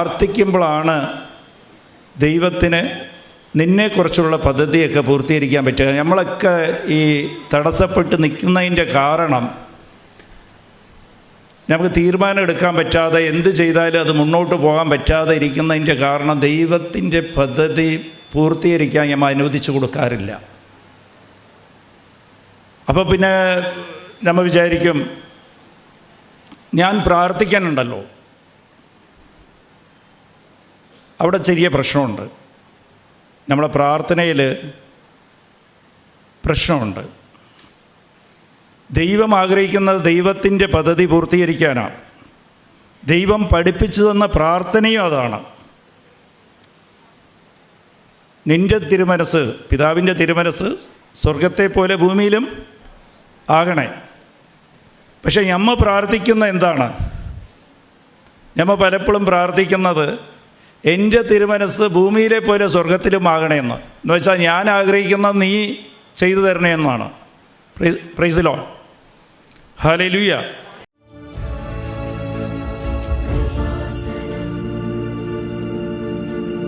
പ്രാർത്ഥിക്കുമ്പോഴാണ് ദൈവത്തിന് നിന്നെക്കുറിച്ചുള്ള പദ്ധതിയൊക്കെ പൂർത്തീകരിക്കാൻ പറ്റുക. നമ്മളൊക്കെ ഈ തടസ്സപ്പെട്ട് നിൽക്കുന്നതിന്റെ കാരണം നമുക്ക് തീരുമാനം എടുക്കാൻ പറ്റാതെ എന്ത് ചെയ്താലും അത് മുന്നോട്ട് പോകാൻ പറ്റാതെ ഇരിക്കുന്നതിന്റെ കാരണം ദൈവത്തിന്റെ പദ്ധതി പൂർത്തീകരിക്കാൻ ഞാൻ അനുവദിച്ചു കൊടുക്കാറില്ല. അപ്പോൾ പിന്നെ നമ്മൾ വിചാരിക്കും ഞാൻ പ്രാർത്ഥിക്കാനുണ്ടല്ലോ. അവിടെ ചെറിയ പ്രശ്നമുണ്ട്. നമ്മളെ പ്രാർത്ഥനയിൽ പ്രശ്നമുണ്ട്. ദൈവം ആഗ്രഹിക്കുന്നത് ദൈവത്തിന്റെ പദ്ധതി പൂർത്തീകരിക്കാനാണ് ദൈവം പഠിപ്പിച്ചു തന്ന പ്രാർത്ഥനയും അതാണ്. നിന്റെ തിരുമനസ് പിതാവിന്റെ തിരുമനസ് സ്വർഗത്തെ പോലെ ഭൂമിയിലും ആകണേ. പക്ഷേ ഞമ്മ പ്രാർത്ഥിക്കുന്ന എന്താണ്? ഞമ്മ പലപ്പോഴും പ്രാർത്ഥിക്കുന്നത് എന്റെ തിരുമനസ് ഭൂമിയിലെ പോലെ സ്വർഗത്തിലും ആകണമെന്ന് എന്ന് വെച്ചാൽ ഞാൻ ആഗ്രഹിക്കുന്ന നീ ചെയ്തു തരണേ എന്നാണ് പ്രൈസിലോ ഹലലുയ്യ